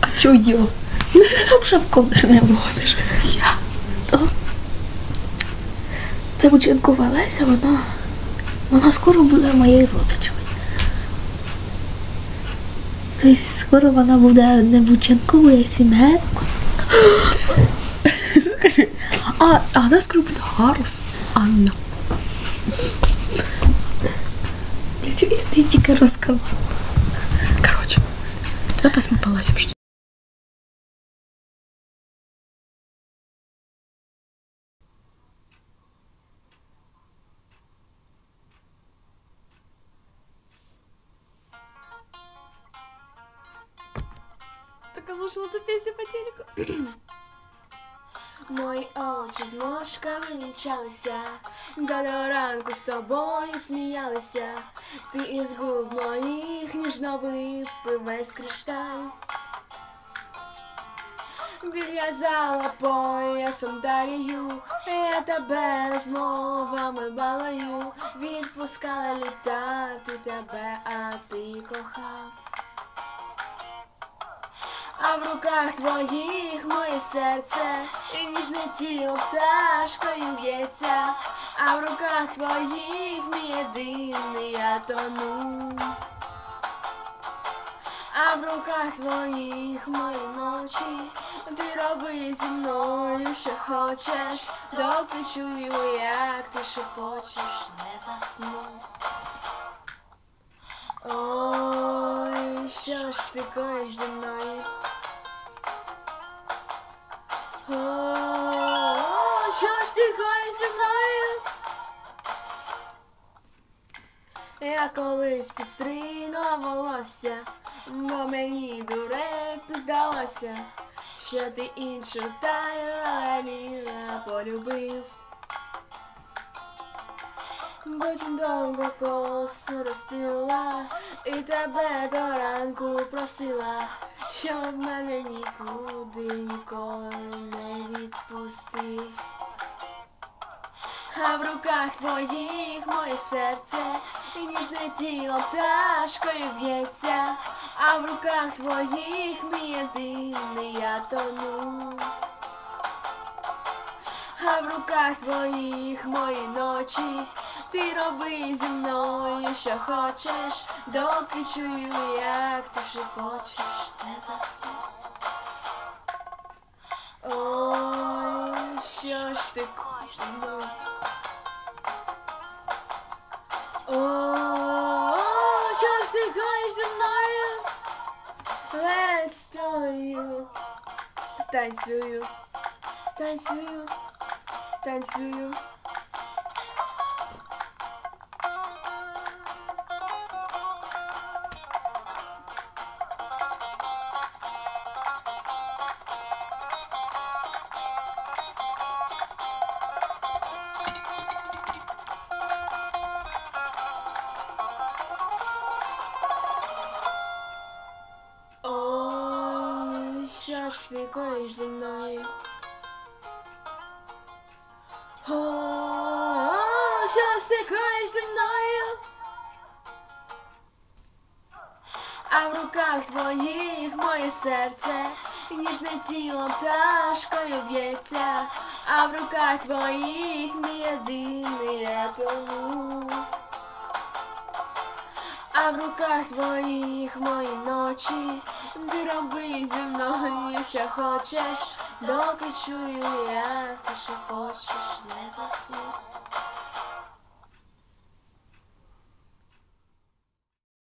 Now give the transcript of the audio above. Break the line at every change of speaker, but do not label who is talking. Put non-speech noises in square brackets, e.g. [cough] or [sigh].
А чого я? Ну ти взагалі в ковдр не возиш. Я? Це Бученкова Леся, вона. Вона скоро буде моєю родичкою. Тобто скоро вона буде не Бученковою, а Сімерко.
А, а нас робить Гарус. Анна.
Я тобі тільки розказую?
Короче, Давай пас мы полазим, что
Только а слушала эту ну песню по телеку. [clears throat] Мої очі з ложками вінчалися, до ранку з тобою сміялися. Ти із губ моїх ніжно випив весь кришталь. Біля зала поясом дарію, я тебе розмовами балаю, відпускала літати тебе, а ти кохав. А в руках твоїх моє серце, і ніжне тіло пташкою б'ється, а в руках твоїх мій єдиний я тону. А в руках твоїх мої ночі, ти роби зі мною, що хочеш, доки чую, як ти шепочеш, не засну. Ой, що ж ти коїш зі мною? Що ж ти коїш зі мною? Я колись підстригла волосся, бо мені дурепі здалося, що ти іншу тайла полюбив. Потім довго косу ростила, і тебе до ранку просила, щоб мене нікуди ніколи не відпустив. А в руках твоїх моє серце, і ніжне тіло пташкою б'ється, а в руках твоїх мій єдиний я тону. А в руках твоїх мої ночі, ти роби зі мною, що хочеш, доки чую, як ти шепочеш, не засну. Ой, що ж ти зі мною? Ой, що ж ти хочеш зі мною? Let's you. Танцюю, танцюю, танцюю. Ой, що ж ти коїш? Ой, що ж зі мною? А в руках твоїх моє серце, ніжне тіло пташкою б'ється, а в руках твоїх мій єдиний я тону. А в руках твоїх мої ночі, ти роби зі мною, що хочеш, доки чую, як ти шепочеш, не засну.